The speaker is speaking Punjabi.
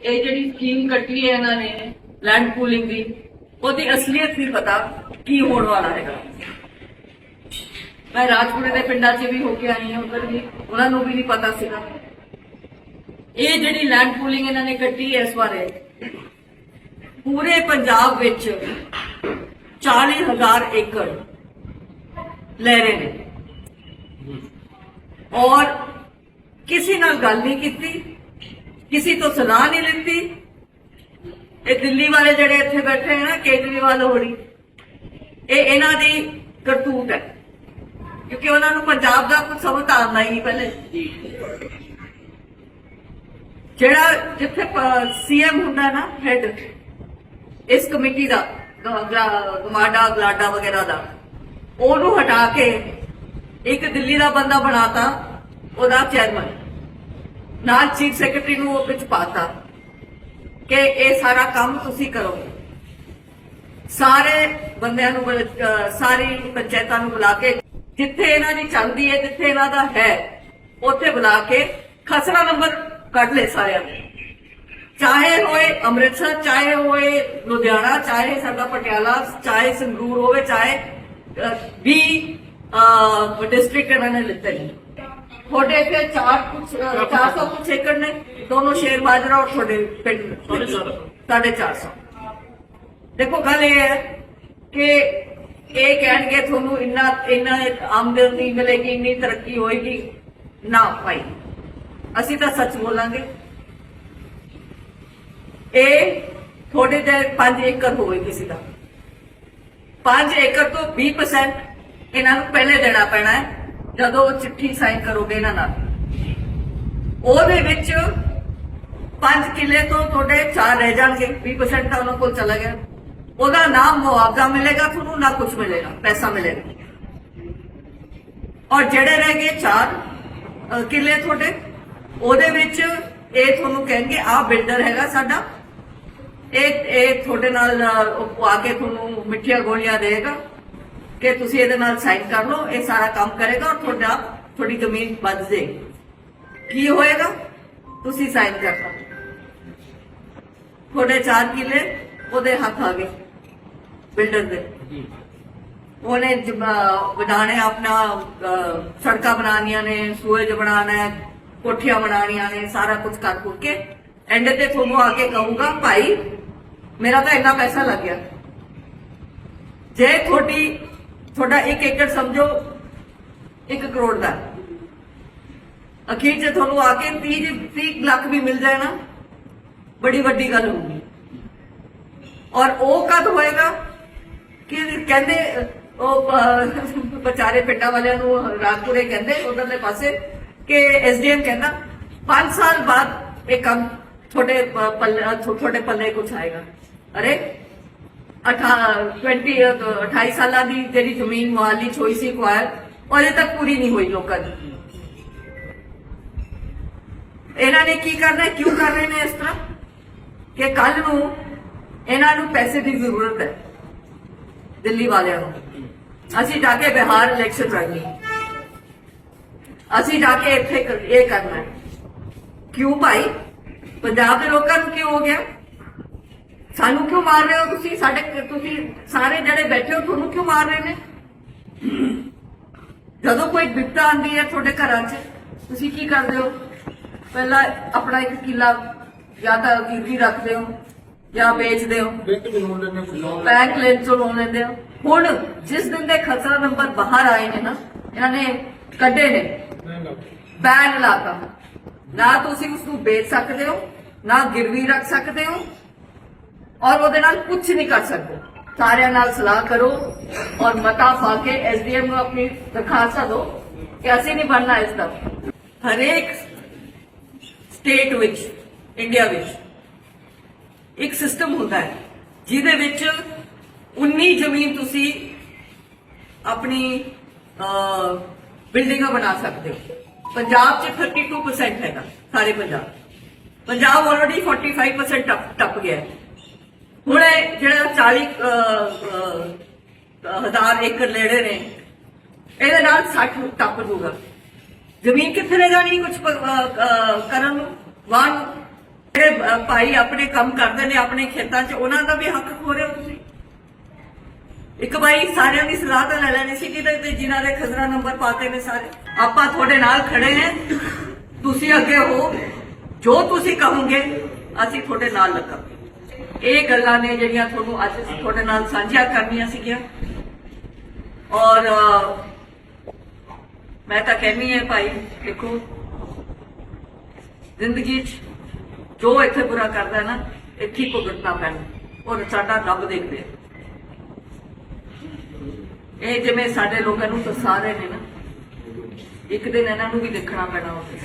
ਇਹ ਜਿਹੜੀ ਸਕੀਮ ਕੱਟੀ ਹੈ ਇਹਨਾਂ ਨੇ ਲੈਂਡ ਪੂਲਿੰਗ ਦੀ ਉਹਦੀ ਅਸਲੀਅਤ ਨਹੀਂ ਪਤਾ ਕੀ ਹੋਣ ਵਾਲਾ ਹੈਗਾ। ਮੈਂ ਰਾਜਪੁਰੇ ਦੇ ਪਿੰਡਾਂ 'ਚ ਵੀ ਹੋ ਕੇ ਆਈ ਹਾਂ ਉਧਰ ਵੀ ਉਹਨਾਂ ਨੂੰ ਵੀ ਨਹੀਂ ਪਤਾ ਸੀਗਾ। ਇਹ ਜਿਹੜੀ ਲੈਂਡ ਪੂਲਿੰਗ ਇਹਨਾਂ ਨੇ ਕੱਟੀ ਹੈ ਇਸ ਬਾਰੇ ਪੂਰੇ ਪੰਜਾਬ ਵਿੱਚ 40000 ਏਕੜ ਲੈ ਰਹੇ ਨੇ। ਔਰ ਕਿਸੇ ਨਾਲ ਗੱਲ ਨਹੀਂ ਕੀਤੀ ਕਿਸੇ ਤੋਂ ਸਲਾਹ ਨਹੀਂ ਲਿੱਤੀ। ਇਹ ਦਿੱਲੀ ਵਾਲੇ ਜਿਹੜੇ ਇੱਥੇ ਬੈਠੇ ਹਨ ਨਾ, ਕੇਜਰੀਵਾਲ ਹੋਣੀ, ਇਹ ਇਹਨਾਂ ਦੀ ਕਰਤੂਤ ਹੈ। ਕਿਉਂਕਿ ਉਹਨਾਂ ਨੂੰ ਪੰਜਾਬ ਦਾ ਕੁਝ ਸਮਝ ਆਉਂਦਾ ਹੀ ਨਹੀਂ ਜਿਹੜਾ ਜਿੱਥੇ ਸੀਐਮ ਹੁੰਦਾ ਨਾ ਹੈਡ ਇਸ ਕਮੇਟੀ ਦਾ, ਗ- ਗ- ਗਮਾਡਾ, ਗਲਾਡਾ ਵਗੈਰਾ ਦਾ, ਉਹਨੂੰ ਹਟਾ ਕੇ ਇੱਕ ਦਿੱਲੀ ਦਾ ਬੰਦਾ ਬਣਾਤਾ, ਉਹਦਾ ਚੇਅਰਮੈਨ ਨਾਲ ਚੀਫ ਸੈਕਟਰੀ ਨੂੰ ਉਹ ਵਿੱਚ ਪਾਤਾ ਕਿ ਇਹ ਸਾਰਾ ਕੰਮ ਤੁਸੀਂ ਕਰੋਗੇ ਸਾਰੇ ਬੰਦਿਆਂ ਨੂੰ ਬੁਲਾ- ਸਾਰੀ ਪੰਚਾਇਤਾਂ ਨੂੰ ਬੁਲਾ ਕੇ, ਜਿੱਥੇ ਇਹਨਾਂ ਦੀ ਚੱਲਦੀ ਹੈ, ਜਿੱਥੇ ਇਹਨਾਂ ਦਾ ਹੈ, ਉੱਥੇ ਬੁਲਾ ਕੇ ਖਸਰਾ ਨੰਬਰ ਕੱਢ ਲੈ ਸਾਰਿਆਂ ਨੂੰ। ਚਾਹੇ ਹੋਏ ਅੰਮ੍ਰਿਤਸਰ, ਚਾਹੇ ਹੋਏ ਲੁਧਿਆਣਾ, ਚਾਹੇ ਸਾਡਾ ਪਟਿਆਲਾ, ਚਾਹੇ ਸੰਗਰੂਰ ਹੋਵੇ, ਚਾਹੇ ਵੀ ਡਿਸਟ੍ਰਿਕਟ ਇਹਨਾਂ ਨੇ ਲਿੱਤੇ ਨੇ। ਤੁਹਾਡੇ ਇੱਥੇ ਚਾਰ ਕੁਛ ਅਹ, 400 ਕੁਛ ਏਕੜ ਨੇ। ਦੋਨੋਂ ਸ਼ੇਰ ਬਾਜਰਾ ਔਰ ਤੁਹਾਡੇ ਪਿੰਡ ਸਾਢੇ 400 ਦੇਖੋ ਗੱਲ ਇਹ ਹੈ ਕਿ ਇਹ ਕਹਿਣਗੇ ਤੁਹਾਨੂੰ ਇੰਨਾ ਇੰਨਾ ਆਮਦਨੀ ਮਿਲੇਗੀ ਇੰਨੀ ਤਰੱਕੀ ਹੋਏਗੀ ਨਾ ਭਾਈ। ਅਸੀਂ ਤਾਂ ਸੱਚ ਬੋਲਾਂਗੇ। ਇਹ ਤੁਹਾਡੇ ਦੇ 5 ਏਕੜ ਹੋਵੇ ਕਿਸੇ ਦਾ 5 ਏਕੜ ਤੋਂ 20% ਇਹਨਾਂ ਨੂੰ ਪਹਿਲੇ ਦੇਣਾ ਪੈਣਾ ਹੈ। ਜਦੋਂ ਚਿੱਠੀ ਸਾਈਨ ਕਰੋਗੇ ਇਹਨਾਂ ਨਾਲ। ਉਹਦੇ ਵਿੱਚ ਪੰਜ ਕਿਲੇ ਤੋਂ ਤੁਹਾਡੇ ਚਾਰ ਰਹਿ ਜਾਣਗੇ 20% ਤਾਂ ਉਹਨਾਂ ਕੋਲ ਚਲਾ ਗਿਆ। ਉਹਦਾ ਨਾਮ ਮੁਆਵਜ਼ਾ ਮਿਲੇਗਾ ਤੁਹਾਨੂੰ, ਨਾ ਕੁਝ ਮਿਲੇਗਾ, ਪੈਸਾ ਮਿਲੇਗਾ। ਔਰ ਜਿਹੜੇ ਰਹਿ ਗਏ ਚਾਰ ਕਿੱਲੇ ਤੁਹਾਡੇ, ਉਹਦੇ ਵਿੱਚ ਇਹ ਤੁਹਾਨੂੰ ਕਹਿਣਗੇ ਆਹ ਬਿਲਡਰ ਹੈਗਾ ਸਾਡਾ। ਇਹ ਇਹ ਤੁਹਾਡੇ ਨਾਲ ਆ ਕੇ ਤੁਹਾਨੂੰ ਮਿੱਠੀਆਂ ਗੋਲੀਆਂ ਦੇਗਾ ਕਿ ਤੁਸੀਂ ਇਹਦੇ ਨਾਲ ਸਾਈਨ ਕਰ ਲਓ ਇਹ ਸਾਰਾ ਕੰਮ ਕਰੇਗਾ ਔਰ ਤੁਹਾਡਾ ਤੁਹਾਡੀ ਜ਼ਮੀਨ ਵੱਧ ਜਾਏਗੀ। ਕੀ ਹੋਏਗਾ? ਤੁਸੀਂ ਸਾਈਨ ਕਰਨਾ ਤੁਹਾਡੇ 4 ਕਿੱਲੇ ਉਹਦੇ ਹੱਥ ਆ ਗਏ ਬਿਲਡਰ ਦੇ। ਉਹਨੇ ਬਣਾਉਣੇ ਆਪਣਾ ਸੜਕਾਂ ਬਣਾਉਣੀਆਂ ਨੇ ਸੂਰਜ ਬਣਾਉਣਾ ਹੈ ਕੋਠੀਆਂ ਬਣਾਉਣੀਆਂ ਨੇ ਸਾਰਾ ਕੁਝ ਕਰ ਕੁਰ ਕੇ। ਐਂਡ ਤੇ ਤੁਹਾਨੂੰ ਆ ਕੇ ਕਹੂਗਾ ਭਾਈ ਮੇਰਾ ਤਾਂ ਇੰਨਾ ਪੈਸਾ ਲੱਗ ਗਿਆ। ਜੇ ਤੁਹਾਡੀ ਤੁਹਾਡਾ 1 ਏਕੜ ਸਮਝੋ 1 ਕਰੋੜ ਦਾ। ਅਖੀਰ ਚ ਤੁਹਾਨੂੰ ਆ ਕੇ 30 30 ਲੱਖ ਵੀ ਮਿਲ ਜਾਏ ਨਾ, ਬੜੀ ਵੱਡੀ ਗੱਲ ਹੋਊਗੀ। ਔਰ ਉਹ ਕਦ ਹੋਏਗਾ ਕਿ ਕਹਿੰਦੇ, ਉਹ ਵਿਚਾਰੇ ਪਿੰਡਾਂ ਵਾਲਿਆਂ ਨੂੰ ਰਾਜਪੁਰੇ ਕਹਿੰਦੇ, ਉਧਰਲੇ ਪਾਸੇ, ਕਿ ਐਸਡੀਐਮ ਕਹਿੰਦਾ 5 ਸਾਲ ਬਾਅਦ ਇਹ ਕੰਮ ਤੁਹਾਡੇ ਪੱਲੇ ਤੁਹਾਡੇ ਪੱਲੇ ਕੁਝ ਆਏਗਾ। ਅਰੇ 20 28 ਸਾਲਾਂ ਦੀ ਜਿਹੜੀ ਜ਼ਮੀਨ ਮੁਹਾਲੀ ਚ ਹੋਈ ਸੀ ਕੁਆਰ ਉਹ ਅਜੇ ਤੱਕ ਪੂਰੀ ਨਹੀਂ ਹੋਈ ਲੋਕਾਂ ਦੀ। ਇਹਨਾਂ ਨੇ ਕੀ ਕਰਨਾ, ਕਿਉਂ ਕਰ ਰਹੇ ਨੇ ਇਸ ਤਰ੍ਹਾਂ? ਕਿ ਕੱਲ ਨੂੰ ਇਹਨਾਂ ਨੂੰ ਪੈਸੇ ਦੀ ਜ਼ਰੂਰਤ ਹੈ, ਦਿੱਲੀ ਵਾਲਿਆਂ ਨੂੰ। ਅਸੀਂ ਜਾ ਕੇ ਬਿਹਾਰ ਇਲੈਕਸ਼ਨ ਲੜਨੀ ਅਸੀਂ ਜਾ ਕੇ ਇੱਥੇ ਇਹ ਕਰਨਾ ਕਿਉਂ ਭਾਈ? ਪੰਜਾਬ ਦੇ ਲੋਕਾਂ ਨੂੰ ਕਿਉਂ ਹੋ ਗਿਆ? ਸਾਨੂੰ ਕਿਉਂ ਮਾਰ ਰਹੇ ਹੋ ਤੁਸੀਂ? ਸਾਡੇ ਤੁਸੀਂ ਸਾਰੇ ਜਿਹੜੇ ਬੈਠੇ ਹੋ ਤੁਹਾਨੂੰ ਕਿਉਂ ਮਾਰ ਰਹੇ ਨੇ? ਜਦੋਂ ਕੋਈ ਵਿਪਤਾ ਆਂਦੀ ਹੈ ਤੁਹਾਡੇ ਘਰਾਂ 'ਚ ਤੁਸੀਂ ਕੀ ਕਰਦੇ ਹੋ? ਪਹਿਲਾਂ ਆਪਣਾ ਇੱਕ ਕਿੱਲਾ ਜਾਂ ਤਾਂ ਗਿਰਵੀ ਰੱਖਦੇ ਹੋ ਜਾਂ ਵੇਚਦੇ ਹੋ। ਬੈਂਕ ਲੈਣ ਤੋਂ ਲੋਨ ਲੈਂਦੇ ਹੋ। ਹੁਣ ਜਿਸ ਦਿਨ ਦੇ ਖਸਰਾ ਨੰਬਰ ਬਾਹਰ ਆਏ ਨੇ ਨਾ ਇਹਨਾਂ ਨੇ ਕੱਢੇ ਨੇ। ਬੈਨ ਲਾਤਾ। ਨਾ ਤੁਸੀਂ ਉਸ ਨੂੰ ਵੇਚ ਸਕਦੇ ਹੋ ਨਾ ਗਿਰਵੀ ਰੱਖ ਸਕਦੇ ਹੋ ਔਰ ਉਹਦੇ ਨਾਲ ਕੁਝ ਨਹੀਂ ਕਰ ਸਕਦੇ। ਸਾਰਿਆਂ ਨਾਲ ਸਲਾਹ ਕਰੋ ਔਰ ਮਤਾ ਪਾ ਕੇ ਐਸਡੀਐਮ ਨੂੰ ਆਪਣੀ ਦਰਖਾਸਤਾਂ ਦਿਓ ਕਿ ਅਸੀਂ ਨਹੀਂ ਬਣਨਾ ਇਸ ਦਾ। ਹਰੇਕ ਸਟੇਟ ਵਿੱਚ ਇੰਡੀਆ ਵਿੱਚ ਇੱਕ ਸਿਸਟਮ ਹੁੰਦਾ ਹੈ, ਜਿਹਦੇ ਵਿੱਚ 19 ਜ਼ਮੀਨ ਤੁਸੀਂ ਆਪਣੀ ਬਿਲਡਿੰਗਾਂ ਬਣਾ ਸਕਦੇ ਹੋ। ਪੰਜਾਬ 'ਚ 32% ਹੈਗਾ, ਸਾਰੇ ਪੰਜਾਬ। ਪੰਜਾਬ ਆਲਰੇਡੀ 45% ਟੱਪ ਟੱਪ ਗਿਆ ਹੈ। ਹੁਣ ਇਹ ਜਿਹੜਾ 40 ਹਜ਼ਾਰ ਏਕੜ ਲੈੜੇ ਨੇ, ਇਹਦੇ ਨਾਲ 60 ਟੱਪ ਜੂਗਾ ਜ਼ਮੀਨ ਕਿੱਥੇ ਲੈ ਜਾਣੀ ਕੁਝ ਕਰਨ ਨੂੰ? ਵਾਹਨ ਜਿਹੜੇ ਭਾਈ ਆਪਣੇ ਕੰਮ ਕਰਦੇ ਨੇ ਆਪਣੇ ਖੇਤਾਂ 'ਚ, ਉਹਨਾਂ ਦਾ ਵੀ ਹੱਕ ਖੋ ਰਹੇ ਹੋ ਤੁਸੀਂ? ਇੱਕ ਵਾਰੀ ਸਾਰਿਆਂ ਦੀ ਸਲਾਹ ਤਾਂ ਲੈ ਲੈਣੀ ਸੀ ਕਿ ਤੇ ਜਿਨ੍ਹਾਂ ਦੇ ਖਜ਼ਰਾ ਨੰਬਰ ਪਾਤੇ ਨੇ ਸਾਰੇ, ਆਪਾਂ ਤੁਹਾਡੇ ਨਾਲ ਖੜੇ ਨੇ ਤੁਸੀਂ ਅੱਗੇ ਹੋ। ਜੋ ਤੁਸੀਂ ਕਹੋਗੇ, ਅਸੀਂ ਤੁਹਾਡੇ ਨਾਲ ਲੱਗਾਂਗੇ। ਇਹ ਗੱਲਾਂ ਨੇ ਜਿਹੜੀਆਂ ਤੁਹਾਨੂੰ ਅੱਜ ਅਸੀਂ ਤੁਹਾਡੇ ਨਾਲ ਸਾਂਝੀਆਂ ਕਰਨੀਆਂ ਸੀਗੀਆਂ। ਔਰ ਮੈਂ ਤਾਂ ਕਹਿੰਦੀ ਹੈ ਭਾਈ, ਦੇਖੋ, ਜ਼ਿੰਦਗੀ 'ਚ ਜੋ ਇੱਥੇ ਬੁਰਾ ਕਰਦਾ ਨਾ, ਇੱਥੇ ਭੁਗਤਣਾ ਪੈਣਾ। ਔਰ ਸਾਡਾ ਰੱਬ ਦੇਖਦੇ ਇਹ ਜਿਵੇਂ ਸਾਡੇ ਲੋਕਾਂ ਨੂੰ ਤਾਂ ਸਾਰੇ ਨੇ ਨਾ, ਇੱਕ ਦਿਨ ਇਹਨਾਂ ਨੂੰ ਵੀ ਦੇਖਣਾ ਪੈਣਾ ਉੱਥੇ।